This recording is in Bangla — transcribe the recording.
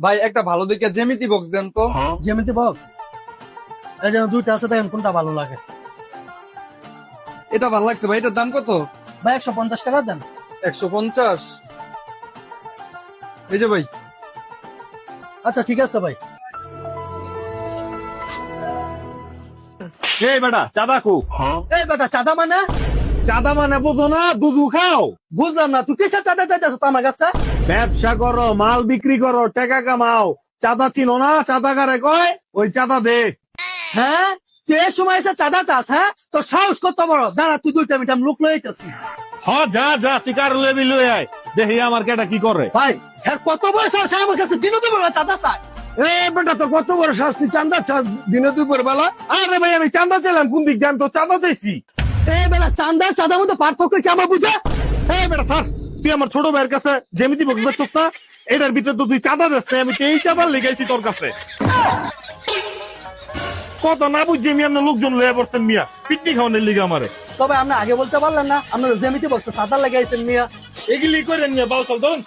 ভাই একটা ভালো দেখে জেমিতি বক্স দেন তো। জ্যামিতি বক্স এই যেন দুইটা আছে দেখেন কোনটা ভালো লাগে। এটা ভালো লাগছে ভাই এটার দাম কত? ভাই একশো পঞ্চাশ টাকা দেন। একশো পঞ্চাশ। এই যে ভাই। আচ্ছা ঠিক আছে ভাই। এই বেটা চাঁদা কো। এই বেটা চাঁদা মানে? চাঁদা মানে বোঝো না দুধু খাও। বুঝলাম না তুই কিসের চাঁদা চাইতেছ তো আমার কাছে? ব্যবসা করো মাল বিক্রি করো টাকা কামাও। চাঁদা চিনো না চাঁদা কারে কয় ওই চাঁদা দে। হ্যাঁ? তুই সময় এসে চাঁদা চাস হ্যাঁ? তোর সাহস কত বড়? দাঁড়া তুই দুইটা মিনিট আমি লোক লইতেছি। হ যা যা তুই কার লেবি লই আয়। দেখি আমার কেটা কি করে। ভাই এর কত বয়স আছে আমার কাছে? বিনোদন বেলা চাঁদা চায়। এ বেটা তো কত বড় শাস্তি চাঁদা চাস দিনে দুপুর বেলা আরে ভাই আমি চাঁদা চাইলাম কোন দিক দিয়ে আমি তো চাঁদা চাইছি? এই চাঁদা চাঁদার মধ্যে পার্থক্য কি আমার বুঝা? এই বেটা স্যার তুই আমার ছোট ভাইয়ের কাছে যেমিতি বক্স বেচছস না? এটার ভিতরে তো তুই চাঁদা দিস না আমি তো এই চাঁদা লেগাইছি তোর কাছে। কত না বুঝছি আপনার লোকজন লয়ে পড়ছেন মিয়া। পিটনি খাওয়ানোর লিগে আমারে। তবে আপনি আগে বলতে পারলেন না আপনার জেমিতে বলছে চাঁদা লাগাইছেন মিয়া। এগুলি করে নিয়ে বাউ চল ধরুন।